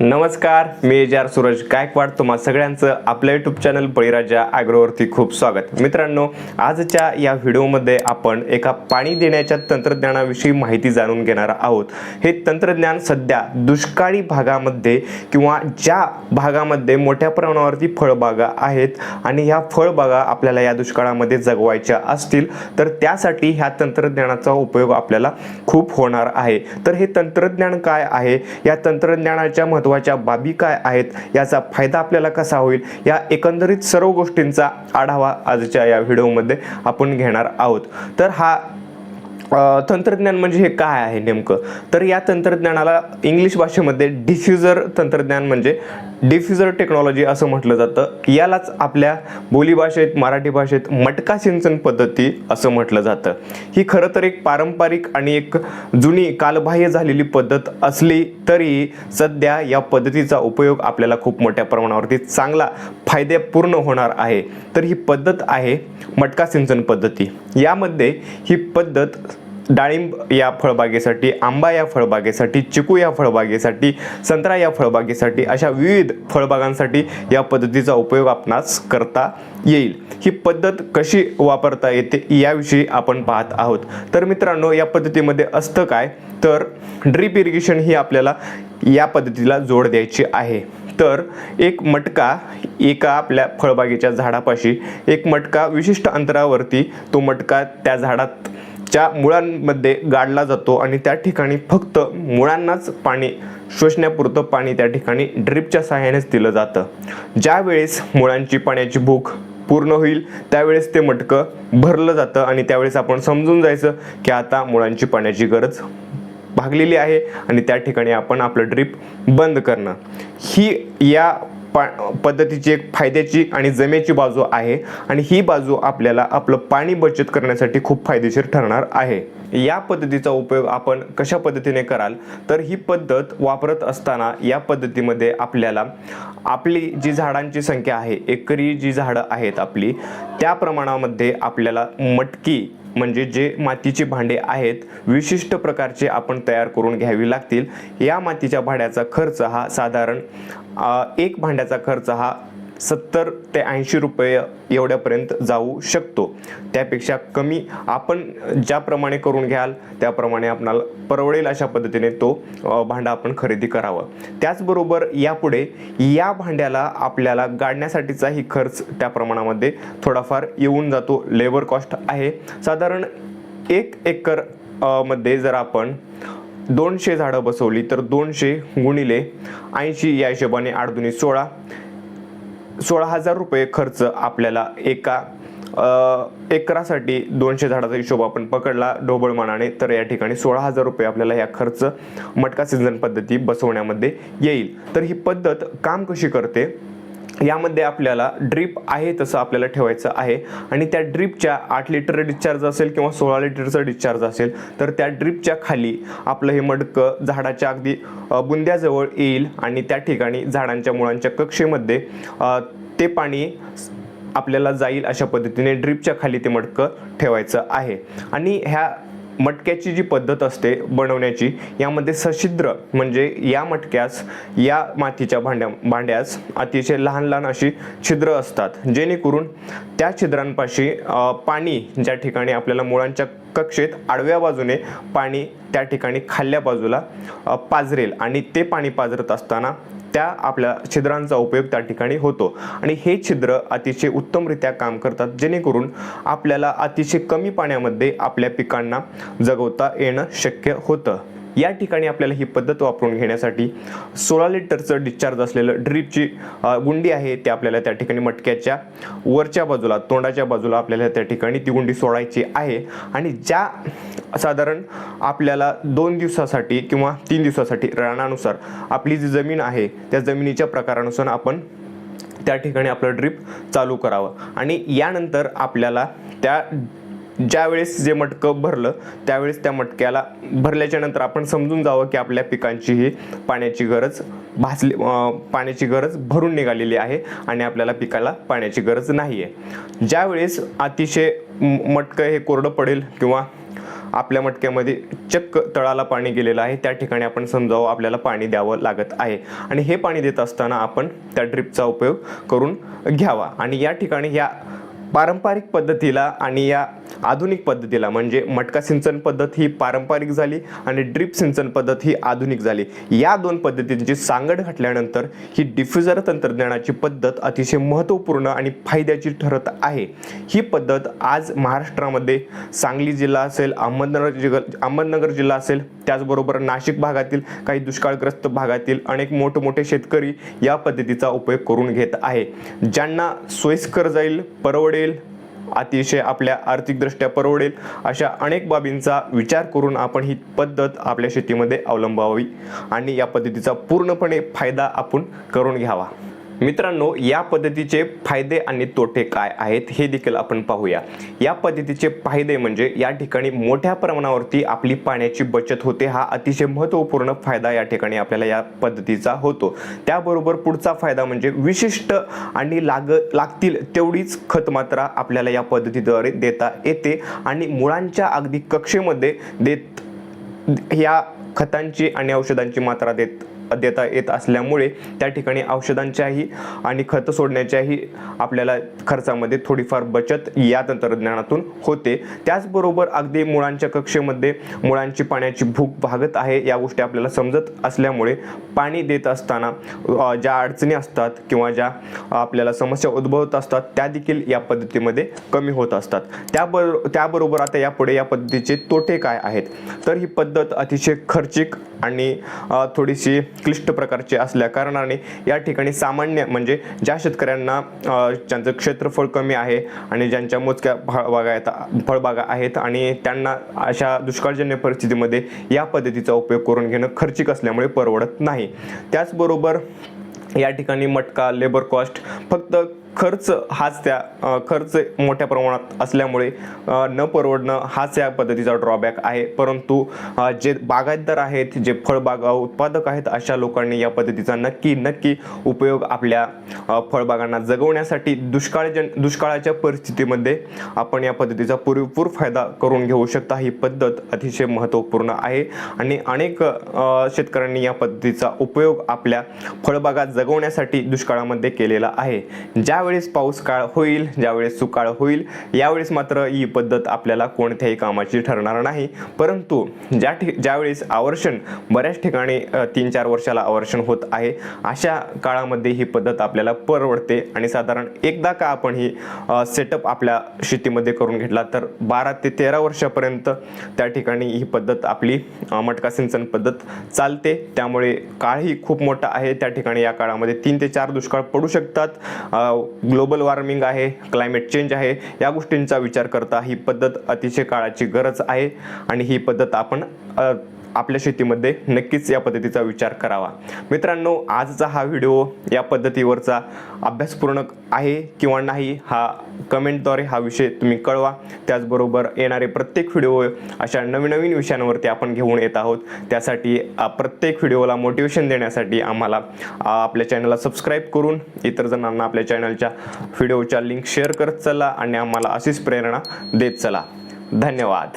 नमस्कार मी जार सूरज गायकवाड. तुम्हा सगळ्यांचं आपल्या यूट्यूब चॅनल बळीराजा ॲग्रोवरती खूप स्वागत. मित्रांनो आजच्या या व्हिडिओमध्ये आपण एका पाणी देण्याच्या तंत्रज्ञानाविषयी माहिती जाणून घेणार आहोत. हे तंत्रज्ञान सध्या दुष्काळी भागामध्ये किंवा ज्या भागामध्ये मोठ्या प्रमाणावरती फळबागा आहेत आणि ह्या फळबागा आपल्याला या दुष्काळामध्ये जगवायच्या असतील तर त्यासाठी ह्या तंत्रज्ञानाचा उपयोग आपल्याला खूप होणार आहे. तर हे तंत्रज्ञान काय आहे? या तंत्रज्ञानाच्या महत्त्वाच्या बाबी काय आहेत याचा फायदा आपल्याला कसा होईल या एकंदरीत सर्व गोष्टींचा आढावा आजच्या या व्हिडिओमध्ये आपण घेणार आहोत. तर हा तंत्रज्ञान म्हणजे हे काय आहे नेमकं? तर या तंत्रज्ञानाला इंग्लिश भाषेमध्ये डिफ्युजर तंत्रज्ञान म्हणजे डिफ्युजर टेक्नॉलॉजी असं म्हटलं जातं. यालाच आपल्या बोलीभाषेत मराठी भाषेत मटका सिंचन पद्धती असं म्हटलं जातं. ही खरं तर एक पारंपरिक आणि एक जुनी कालबाह्य झालेली पद्धत असली तरी सध्या या पद्धतीचा उपयोग आपल्याला खूप मोठ्या प्रमाणावरती चांगला फायदेपूर्ण होणार आहे. तर ही पद्धत आहे मटका सिंचन पद्धती. यामध्ये ही पद्धत डाळिंब या फळबागेसाठी आंबा या फळबागेसाठी चिकू या फळबागेसाठी संत्रा या फळबागेसाठी अशा विविध फळबागांसाठी या पद्धतीचा उपयोग आपणास करता येईल. ही पद्धत कशी वापरता येते याविषयी आपण पाहत आहोत. तर मित्रांनो या पद्धतीमध्ये असतं काय? तर ड्रीप इरिगेशन ही आपल्याला या पद्धतीला जोड द्यायची आहे. तर एक मटका एका आपल्या फळबागेच्या झाडापाशी एक मटका विशिष्ट अंतरावरती तो मटका त्या झाडात च्या मुळांमध्ये गाडला जातो आणि त्या ठिकाणी फक्त मुळांनाच पाणी शोषण्यापुरतं पाणी त्या ठिकाणी ड्रिपच्या सहाय्यानेच दिलं जातं. ज्यावेळेस मुळांची पाण्याची भूक पूर्ण होईल त्यावेळेस ते मटकं भरलं जातं आणि त्यावेळेस आपण समजून जायचं की आता मुळांची पाण्याची गरज भागलेली आहे आणि त्या ठिकाणी आपण आपलं ड्रीप बंद करणं. ही या पा पद्धतीची एक फायद्याची आणि जमेची बाजू आहे आणि ही बाजू आपल्याला आपलं पाणी बचत करण्यासाठी खूप फायदेशीर ठरणार आहे. या पद्धतीचा उपयोग आपण कशा पद्धतीने कराल? तर ही पद्धत वापरत असताना या पद्धतीमध्ये आपल्याला आपली जी झाडांची संख्या आहे एकरी जी झाडं आहेत आपली त्या प्रमाणामध्ये आपल्याला मटकी म्हणजे जे मातीचे भांडे आहेत विशिष्ट प्रकारचे आपण तयार करून घ्यावी लागतील. या मातीच्या भांड्याचा खर्च हा साधारण एक भांड्याचा खर्च हा सत्तर ते ऐंशी रुपये एवढ्यापर्यंत जाऊ शकतो. त्यापेक्षा कमी आपण ज्याप्रमाणे करून घ्याल त्याप्रमाणे आपणाला परवडेल अशा पद्धतीने तो भांडा आपण खरेदी करावा. त्याचबरोबर यापुढे या भांड्याला आपल्याला गाडण्यासाठीचाही खर्च त्या प्रमाणामध्ये थोडाफार येऊन जातो. लेबर कॉस्ट आहे. साधारण एक एकरमध्ये जर आपण दोनशे झाडं बसवली तर दोनशे गुणिले ऐंशी या हिशोबाने आठ दुनी सोळा. सोळा हजार रुपये खर्च आपल्याला एका एकरासाठी दोनशे झाडाचा हिशोब आपण पकडला ढोबळमानाने तर या ठिकाणी सोळा हजार रुपये आपल्याला या खर्च मटका सिंचन पद्धती बसवण्यामध्ये येईल. तर ही पद्धत काम कशी करते? यामध्ये आपल्याला ड्रीप आहे तसं आपल्याला ठेवायचं आहे. आणि त्या ड्रीपच्या आठ लिटर डिस्चार्ज असेल किंवा सोळा लिटरचं डिस्चार्ज असेल तर त्या ड्रीपच्या खाली आपलं हे मडकं झाडाच्या अगदी बुंद्याजवळ येईल आणि त्या ठिकाणी झाडांच्या मुळांच्या कक्षेमध्ये ते पाणी आपल्याला जाईल अशा पद्धतीने ड्रीपच्या खाली ते मडकं ठेवायचं आहे. आणि ह्या मटक्याची जी पद्धत असते बनवण्याची यामध्ये सछिद्र म्हणजे या मटक्यास या मातीच्या भांड्या भांड्यास अतिशय लहान लहान अशी छिद्र असतात. जेणेकरून त्या छिद्रांपाशी पाणी ज्या ठिकाणी आपल्याला मुळांच्या कक्षेत आडव्या बाजूने पाणी त्या ठिकाणी खाल्ल्या बाजूला पाजरेल आणि ते पाणी पाझरत असताना त्या आपल्या छिद्रांचा उपयोग त्या ठिकाणी होतो. आणि हे छिद्र अतिशय उत्तमरित्या काम करतात जेणेकरून आपल्याला अतिशय कमी पाण्यामध्ये आपल्या पिकांना जगवता येणं शक्य होतं. या ठिकाणी आपल्याला ही पद्धत वापरून घेण्यासाठी सोळा लिटरचं डिस्चार्ज असलेलं ड्रीपची गुंडी आहे ते आपल्याला त्या ठिकाणी मटक्याच्या वरच्या बाजूला तोंडाच्या बाजूला आपल्याला त्या ठिकाणी ती गुंडी सोडायची आहे. आणि ज्या साधारण आपल्याला दोन दिवसासाठी किंवा तीन दिवसासाठी रानानुसार आपली जी जमीन आहे त्या जमिनीच्या प्रकारानुसार आपण त्या ठिकाणी आपलं ड्रीप चालू करावं. आणि यानंतर आपल्याला त्या ज्यावेळेस जे मटकं भरलं त्यावेळेस त्या मटक्याला भरल्याच्या नंतर आपण समजून जावं की आपल्या पिकांची ही पाण्याची गरज भासली पाण्याची गरज भरून निघालेली आहे आणि आपल्याला पिकाला पाण्याची गरज नाही आहे ज्यावेळेस अतिशय मटकं हे कोरडं पडेल किंवा आपल्या मटक्यामध्ये चक्क तळाला पाणी गेलेलं आहे त्या ठिकाणी आपण समजावं आपल्याला पाणी द्यावं लागत आहे. आणि हे पाणी देत असताना आपण त्या ड्रिपचा उपयोग करून घ्यावा. आणि या ठिकाणी या पारंपरिक पद्धतीला आणि या आधुनिक पद्धतीला म्हणजे मटका सिंचन पद्धत ही पारंपरिक झाली आणि ड्रीप सिंचन पद्धत ही आधुनिक झाली. या दोन पद्धतींची सांगड घातल्यानंतर ही डिफ्युजर तंत्रज्ञानाची पद्धत अतिशय महत्त्वपूर्ण आणि फायद्याची ठरत आहे. ही पद्धत आज महाराष्ट्रामध्ये सांगली जिल्हा असेल अहमदनगर जिल्हा अहमदनगर जिल्हा असेल त्याचबरोबर नाशिक भागातील काही दुष्काळग्रस्त भागातील अनेक मोठमोठे शेतकरी या पद्धतीचा उपयोग करून घेत आहे. ज्यांना सोयीस्कर जाईल परवडेल अतिशय आपल्या आर्थिकदृष्ट्या परवडेल अशा अनेक बाबींचा विचार करून आपण ही पद्धत आपल्या शेतीमध्ये अवलंबावी आणि या पद्धतीचा पूर्णपणे फायदा आपण करून घ्यावा. मित्रांनो या पद्धतीचे फायदे आणि तोटे काय आहेत हे देखील आपण पाहूया. या पद्धतीचे फायदे म्हणजे या ठिकाणी मोठ्या प्रमाणावरती आपली पाण्याची बचत होते हा अतिशय महत्त्वपूर्ण फायदा या ठिकाणी आपल्याला या पद्धतीचा होतो. त्याबरोबर पुढचा फायदा म्हणजे विशिष्ट आणि लाग लागतील तेवढीच खत मात्रा आपल्याला या पद्धतीद्वारे देता येते आणि मुळांच्या अगदी कक्षेमध्ये देत या खतांची आणि औषधांची मात्रा देत देता येत असल्यामुळे त्या ठिकाणी औषधांच्याही आणि खत सोडण्याच्याही आपल्याला खर्चामध्ये थोडीफार बचत या तंत्रज्ञानातून होते. त्याचबरोबर अगदी मुळांच्या कक्षेमध्ये मुळांची पाण्याची भूक भागत आहे या गोष्टी आपल्याला समजत असल्यामुळे पाणी देत असताना ज्या अडचणी असतात किंवा ज्या आपल्याला समस्या उद्भवत असतात त्या देखील या पद्धतीमध्ये कमी होत असतात. त्याबरो त्याबरोबर आता यापुढे या पद्धतीचे तोटे काय आहेत? तर ही पद्धत अतिशय खर्चिक आणि थोडीशी क्लिष्ट प्रकारचे असल्या कारणाने या ठिकाणी सामान्य म्हणजे ज्या शेतकऱ्यांना ज्यांचं क्षेत्रफळ कमी आहे आणि ज्यांच्या मोजक्या फळबागा आहेत फळबागा आहेत आणि त्यांना अशा दुष्काळजन्य परिस्थितीमध्ये या पद्धतीचा उपयोग करून घेणं खर्चिक असल्यामुळे परवडत नाही. त्याचबरोबर या ठिकाणी मटका लेबर कॉस्ट फक्त खर्च हाच त्या खर्च मोठ्या प्रमाणात असल्यामुळे न परवडणं हाच या पद्धतीचा ड्रॉबॅक आहे. परंतु जे बागायतदार आहेत जे फळबागा उत्पादक आहेत अशा लोकांनी या पद्धतीचा नक्की नक्की उपयोग आपल्या फळबागांना जगवण्यासाठी दुष्काळजन दुष्काळाच्या परिस्थितीमध्ये आपण या पद्धतीचा पुरेपूर फायदा करून घेऊ शकता. ही पद्धत अतिशय महत्त्वपूर्ण आहे आणि अनेक शेतकऱ्यांनी या पद्धतीचा उपयोग आपल्या फळबागा जगवण्यासाठी दुष्काळामध्ये केलेला आहे. ज्या ज्यावेळेस पाऊस काळ होईल ज्यावेळेस सुकाळ होईल यावेळेस मात्र ही पद्धत आपल्याला कोणत्याही कामाची ठरणार नाही. परंतु ज्या ठि ज्यावेळेस आवर्षण बऱ्याच ठिकाणी तीन चार वर्षाला आवर्षण होत आहे अशा काळामध्ये ही पद्धत आपल्याला परवडते. आणि साधारण एकदा का आपण ही सेटअप आपल्या शेतीमध्ये करून घेतला तर बारा ते तेरा वर्षापर्यंत त्या ठिकाणी ही पद्धत आपली मटका सिंचन पद्धत चालते. त्यामुळे काळही खूप मोठा आहे. त्या ठिकाणी या काळामध्ये तीन ते चार दुष्काळ पडू शकतात. ग्लोबल वॉर्मिंग आहे क्लायमेट चेंज आहे या गोष्टींचा विचार करता ही पद्धत अतिशय काळाची गरज आहे आणि ही पद्धत आपण आपल्या शेतीमध्ये नक्कीच या पद्धतीचा विचार करावा. मित्रांनो आजचा हा व्हिडिओ या पद्धतीवरचा अभ्यासपूर्ण आहे किंवा नाही हा कमेंटद्वारे हा विषय तुम्ही कळवा. त्याचबरोबर येणारे प्रत्येक व्हिडिओ अशा नवीन नवीन विषयांवरती आपण घेऊन येत आहोत. त्यासाठी प्रत्येक व्हिडिओला मोटिवेशन देण्यासाठी आम्हाला आपल्या चॅनलला सबस्क्राईब करून इतर जणांना आपल्या चॅनलच्या व्हिडिओच्या लिंक शेअर करत चला आणि आम्हाला अशीच प्रेरणा देत चला. धन्यवाद.